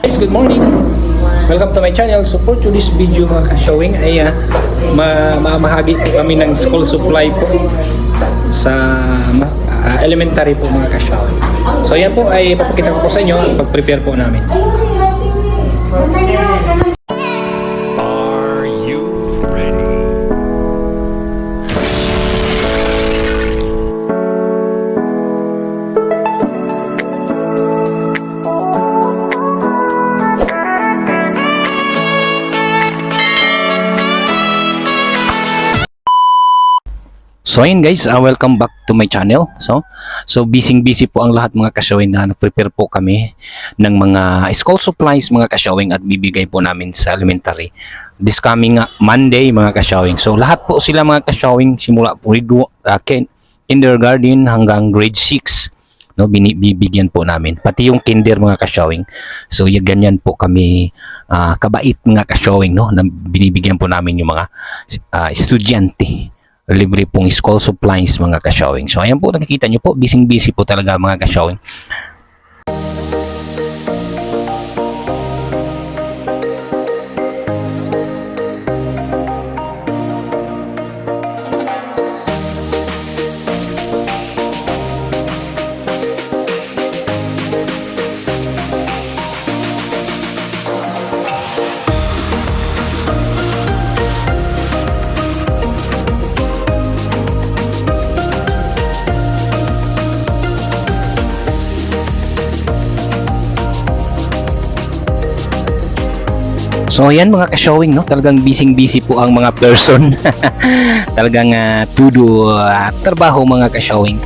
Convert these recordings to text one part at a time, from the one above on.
Guys, good morning! Welcome to my channel. So for today's video mga ka-showing ay uh, ma mamahagi po kami ng school supply po sa ah, elementary po mga ka-showing. So yan po ay papakita ko po sa inyo ang pag-prepare po namin. So ayun guys, uh, welcome back to my channel. So, so busy busy po ang lahat mga kasyawing na nag-prepare po kami ng mga school supplies mga kasyawing at bibigay po namin sa elementary. This coming uh, Monday mga kasyawing. So lahat po sila mga kasyawing simula po uh, kin- kindergarten hanggang grade 6 no bini- bibigyan po namin pati yung kinder mga kasyawing so y- ganyan po kami ah, kabait mga kasyawing no na binibigyan po namin yung mga ah, estudyante libre pong school supplies mga kasyawing. So ayan po nakikita nyo po, busy busy po talaga mga kasyawing. So ayan mga ka-showing no, talagang busy busy po ang mga person. talagang uh, tudo ah, trabaho mga ka-showing.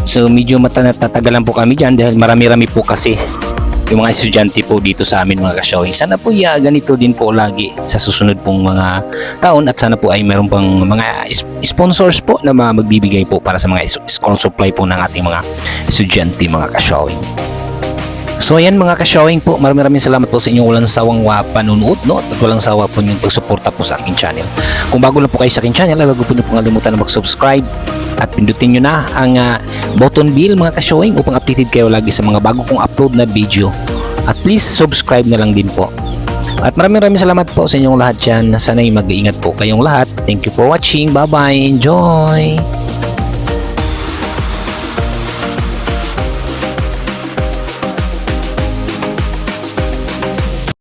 So medyo matatagalan po kami diyan dahil marami-rami po kasi yung mga estudyante po dito sa amin mga ka-showing. Sana po ya ganito din po lagi sa susunod pong mga taon at sana po ay meron pang mga sponsors po na magbibigay po para sa mga school supply po ng ating mga estudyante mga ka-showing. So ayan mga ka-showing po, maraming maraming salamat po sa inyong walang sawang wa panunood no? at walang sawa po yung pagsuporta po sa aking channel. Kung bago lang po kayo sa aking channel, ay wag po niyo pong kalimutan na mag-subscribe at pindutin nyo na ang ah, button bell mga ka-showing upang updated kayo lagi sa mga bago kong upload na video. At please subscribe na lang din po. At maraming maraming salamat po sa inyong lahat dyan. Sana'y mag-iingat po kayong lahat. Thank you for watching. Bye-bye. Enjoy!